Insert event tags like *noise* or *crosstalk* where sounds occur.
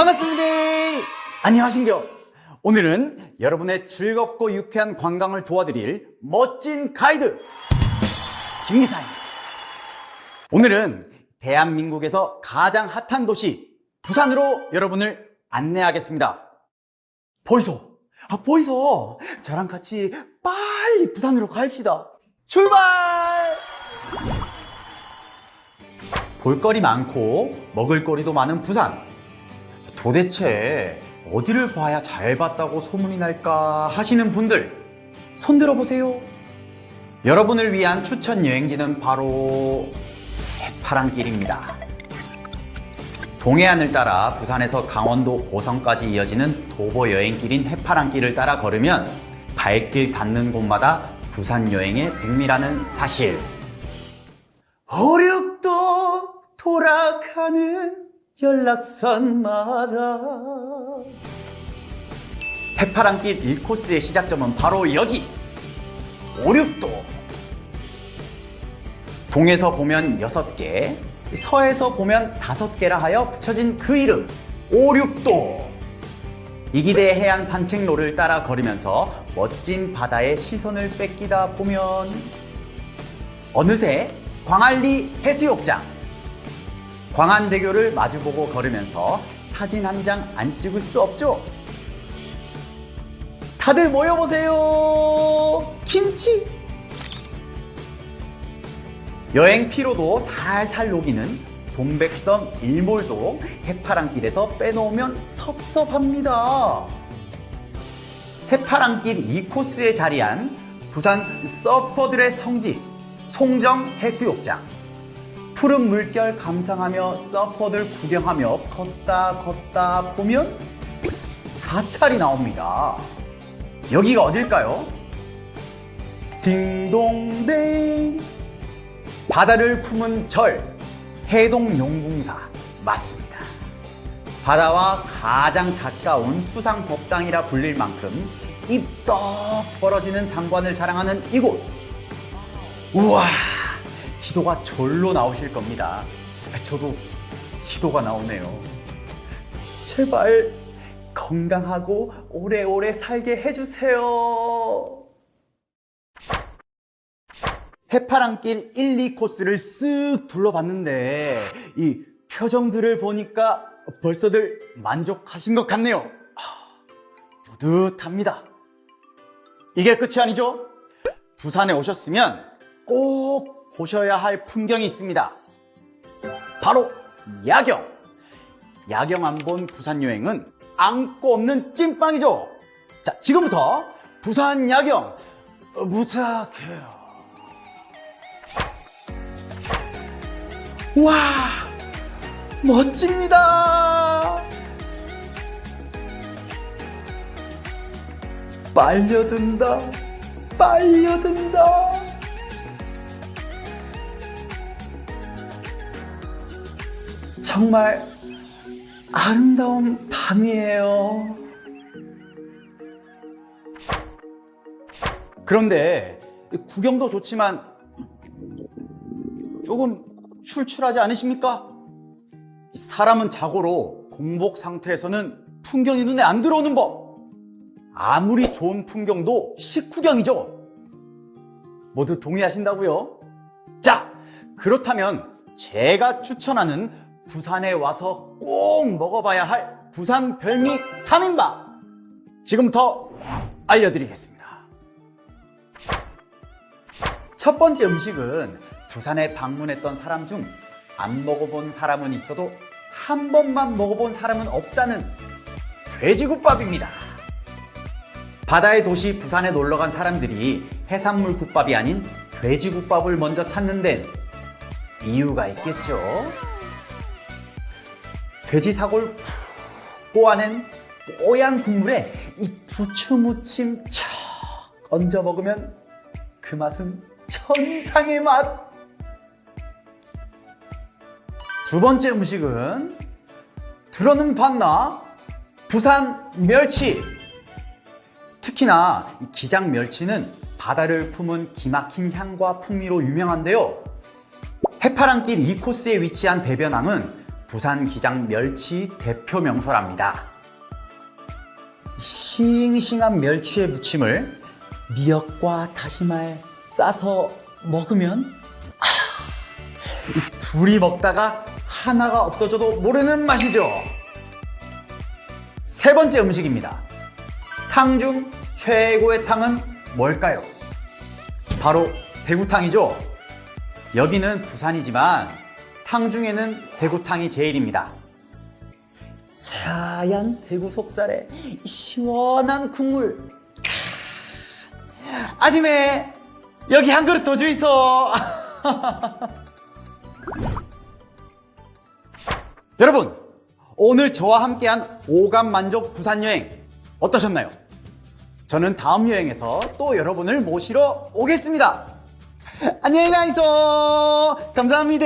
반갑습니다. 안녕하신겨? 오늘은 여러분의 즐겁고 유쾌한 관광을 도와드릴 멋진 가이드 김기사입니다. 오늘은 대한민국에서 가장 핫한 도시 부산으로 여러분을 안내하겠습니다. 보이소, 아 보이소, 저랑 같이 빨리 부산으로 가입시다. 출발! 볼거리 많고 먹을거리도 많은 부산. 도대체 어디를 봐야 잘 봤다고 소문이 날까 하시는 분들 손 들어 보세요. 여러분을 위한 추천 여행지는 바로 해파랑길입니다. 동해안을 따라 부산에서 강원도 고성까지 이어지는 도보 여행길인 해파랑길을 따라 걸으면 발길 닿는 곳마다 부산 여행의 백미라는 사실. 어륙도 돌아가는 연락선마다. 해파랑길 1코스의 시작점은 바로 여기. 오륙도. 동에서 보면 6개 서에서 보면 5개라 하여 붙여진 그 이름 오륙도. 이기대 해안 산책로를 따라 걸으면서 멋진 바다에 시선을 뺏기다 보면 어느새 광안리 해수욕장 광안대교를 마주보고 걸으면서 사진 한 장 안 찍을 수 없죠? 다들 모여보세요! 김치! 여행 피로도 살살 녹이는 동백섬 일몰도 해파랑길에서 빼놓으면 섭섭합니다. 해파랑길 2코스에 자리한 부산 서퍼들의 성지 송정 해수욕장. 푸른 물결 감상하며 서퍼들 구경하며 걷다 걷다 보면 사찰이 나옵니다. 여기가 어딜까요? 딩동댕 바다를 품은 절 해동 용궁사 맞습니다. 바다와 가장 가까운 수상 법당이라 불릴 만큼 입떡 벌어지는 장관을 자랑하는 이곳 우와 기도가 절로 나오실 겁니다. 저도 기도가 나오네요. 제발 건강하고 오래오래 살게 해주세요. 해파랑길 1, 2코스를 쓱 둘러봤는데 이 표정들을 보니까 벌써들 만족하신 것 같네요. 아, 뿌듯합니다. 이게 끝이 아니죠? 부산에 오셨으면 꼭 보셔야 할 풍경이 있습니다. 바로 야경. 야경 안 본 부산 여행은 안고 없는 찐빵이죠. 자, 지금부터 부산 야경 부탁해요. 와, 멋집니다. 빨려든다, 빨려든다. 정말 아름다운 밤이에요. 그런데 구경도 좋지만 조금 출출하지 않으십니까? 사람은 자고로 공복 상태에서는 풍경이 눈에 안 들어오는 법. 아무리 좋은 풍경도 식후경이죠. 모두 동의하신다고요? 자, 그렇다면 제가 추천하는 부산에 와서 꼭 먹어봐야 할 부산 별미 3인밥 지금부터 알려드리겠습니다. 첫 번째 음식은 부산에 방문했던 사람 중 안 먹어본 사람은 있어도 한 번만 먹어본 사람은 없다는 돼지국밥입니다. 바다의 도시 부산에 놀러 간 사람들이 해산물 국밥이 아닌 돼지국밥을 먼저 찾는 데는 이유가 있겠죠. 돼지 사골 푹 꼬아낸 뽀얀 국물에 이 부추 무침 척 얹어 먹으면 그 맛은 천상의 맛. 두 번째 음식은 들어는 봤나? 부산 멸치. 특히나 이 기장 멸치는 바다를 품은 기막힌 향과 풍미로 유명한데요. 해파랑길 2코스에 위치한 대변항은 부산 기장 멸치 대표 명소랍니다. 싱싱한 멸치의 무침을 미역과 다시마에 싸서 먹으면 아, 이 둘이 먹다가 하나가 없어져도 모르는 맛이죠. 세 번째 음식입니다. 탕 중 최고의 탕은 뭘까요? 바로 대구탕이죠. 여기는 부산이지만 탕 중에는 대구탕이 제일입니다. 새하얀 대구 속살에 시원한 국물. 캬. 아줌매 여기 한 그릇 더 주이소. *laughs* 여러분 오늘 저와 함께한 오감 만족 부산 여행 어떠셨나요? 저는 다음 여행에서 또 여러분을 모시러 오겠습니다. 안녕히 가이소. 감사합니다.